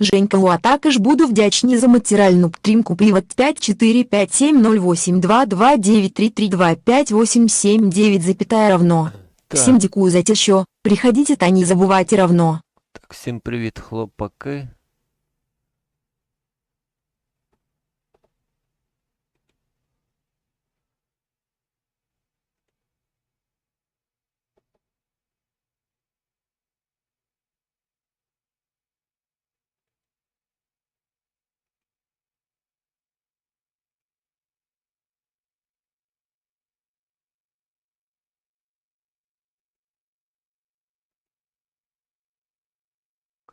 Женька, а також буду вдячні за матеріальну підтримку. Привод 545708293325879 запятая равно. Всем дякую за те, що приходите та не забувайте равно. Так, всім привіт, хлопаки.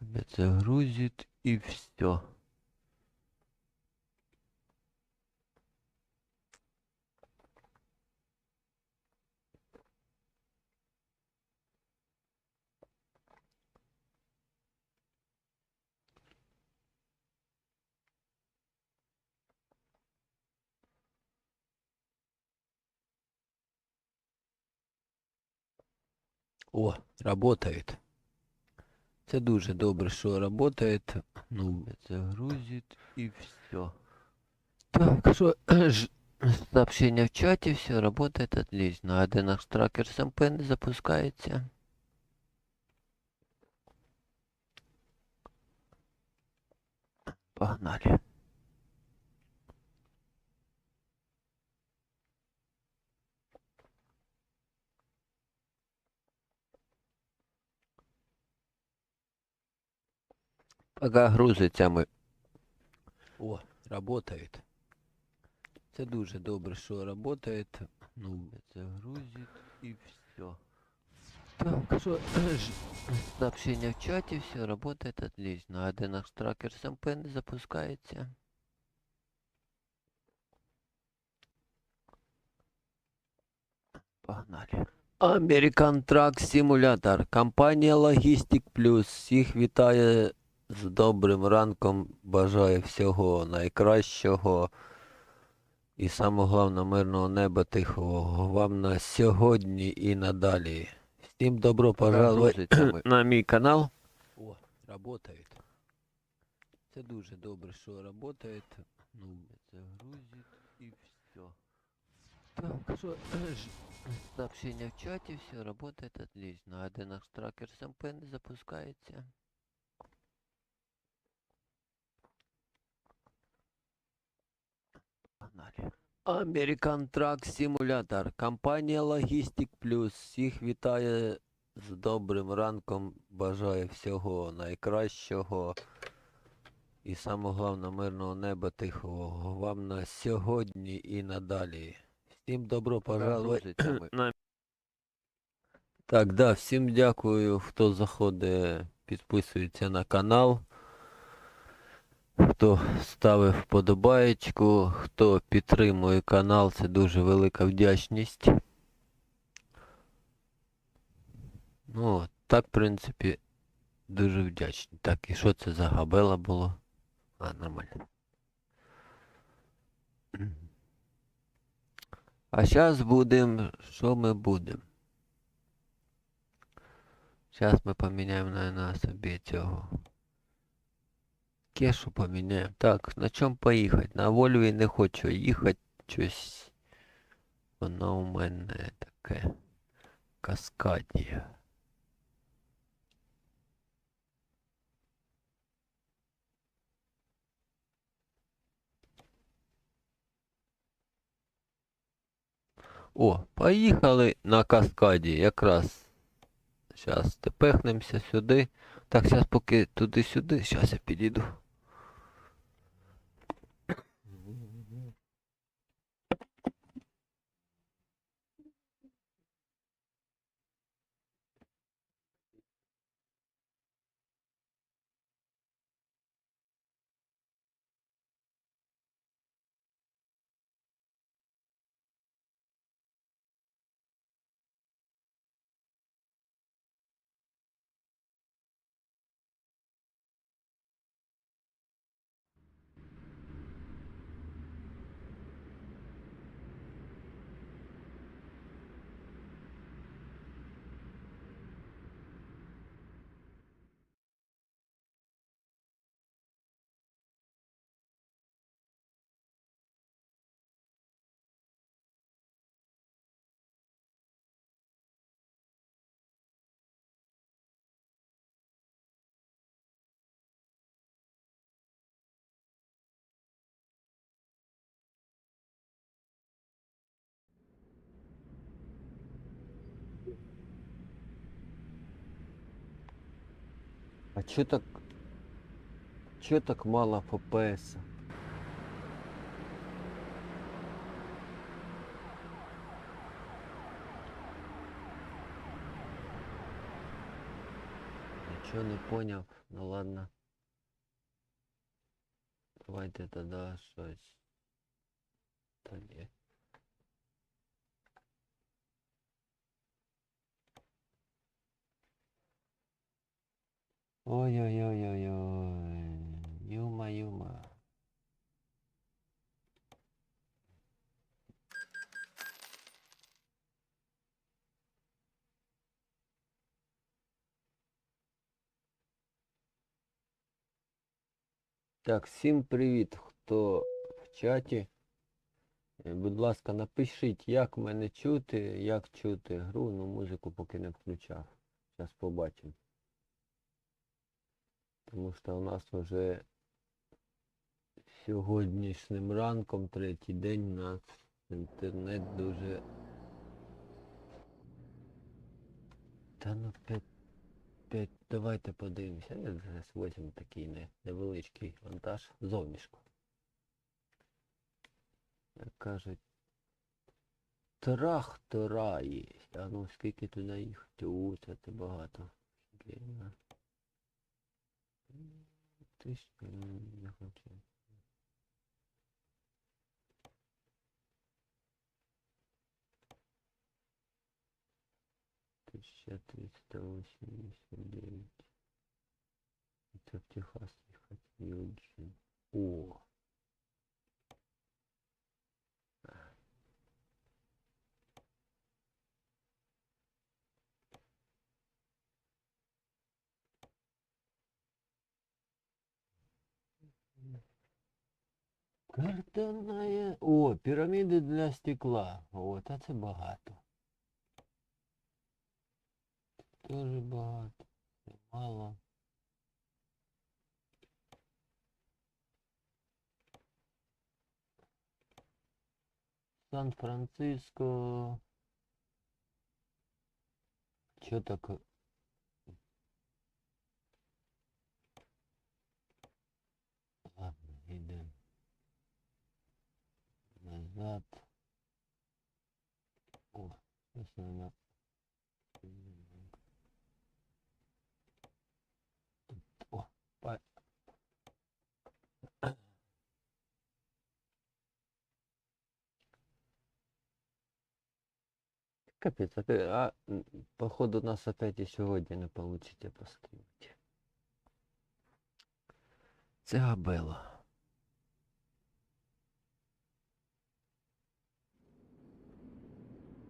Капець, Загрузить і все. О, работает. Це дуже добре, що работает. Ну, загрузит і все. Так, що ж, сообщення в чаті, все работает отлично. А де наш тракер СМП МП не запускається? Погнали. Пока грузиться ми. О, работает. Це дуже добре, що работает. Ну, загрузит і все. Так, що ж, сообщення в чаті, все работает отлично. А де наш тракер з МП не запускається? Погнали. American Truck Simulator. Компанія Logistic Plus. Всіх вітає З добрим ранком. Бажаю всього найкращого. І саме головне мирного неба тихого вам на сьогодні і надалі. Всім добро пожаловать на мій канал. О, работает. Це дуже добре, що работает. Ну, загрузить і все. Так, що ж, сообщення в чаті, все работает отлично. Де наш тракер з МП не запускається? Truck Simulator. Компанія Logistic Plus. Всіх вітає з добрим ранком. Бажаю всього найкращого. І саме головне мирного неба тихого. Вам на сьогодні і надалі. Всім добро пожаловать Так, да, всім дякую, хто заходить, підписується на канал. Хто ставив вподобаєчку, хто підтримує канал, це дуже велика вдячність. Ну, так, в принципі, дуже вдячний. Так, і що це за габела було? А, нормально. А зараз будемо. Що ми будемо? Зараз ми поміняємо, наверное, собі цього. Кешу поміняємо. Так, на чому поїхати? На Вольві не хочу їхати. Щось. Воно у мене таке. Каскадія. О, поїхали на каскаді. Якраз. Зараз тепехнемося сюди. Так, зараз поки туди-сюди. Зараз я підійду. А чё так... Чё так мало ФПС? Ничего не понял. Ну ладно. Давайте тогда щось. Ой-ой-ой-ой-ой. Юма-юма. Так, всім привіт, хто в чаті. Е, Будь ласка, напишіть, як мене чути, як чути гру, ну музику поки не включав. Зараз побачимо. Тому що у нас вже сьогоднішнім ранком, третій день, у нас інтернет дуже. Та ну п'ять. П'ять. Давайте подивимося. Зараз візьму такий не, невеличкий вантаж зовнішку. Як кажуть. Трактора є. А ну скільки туди їхати? У, це багато. Офігенно. М, не хочу. Тысяча триста восемьдесят девять. Это в Техас ехать, Юджин. О! Картонная... О, пирамиды для стекла. От, а це багато. Дуже багато. Мало. Сан-Франциско. Чё так? Ладно, йдемо. Назад. О, сейчас надо. О, па... Капец, опять, а, походу нас опять и сегодня не получите постримить. Це Габела.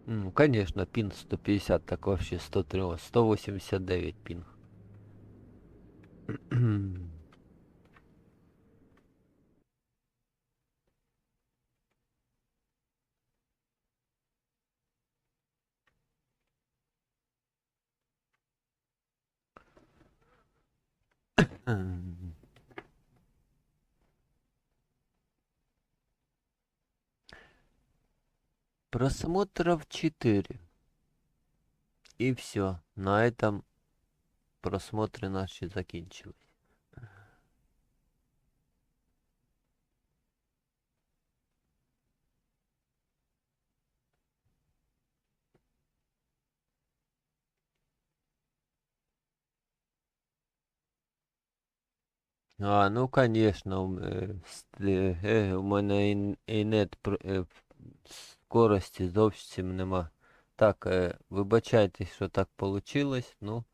Ну, конечно, пин 150, так вообще 103, 189 пин. Просмотров 4. И все. На этом просмотры наши закінчились. А, ну конечно, у, с- е, е, у мене і, і нет е, скорості зовсім нема. Так, е, вибачайте, що так вийшло, ну,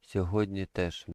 сьогодні теж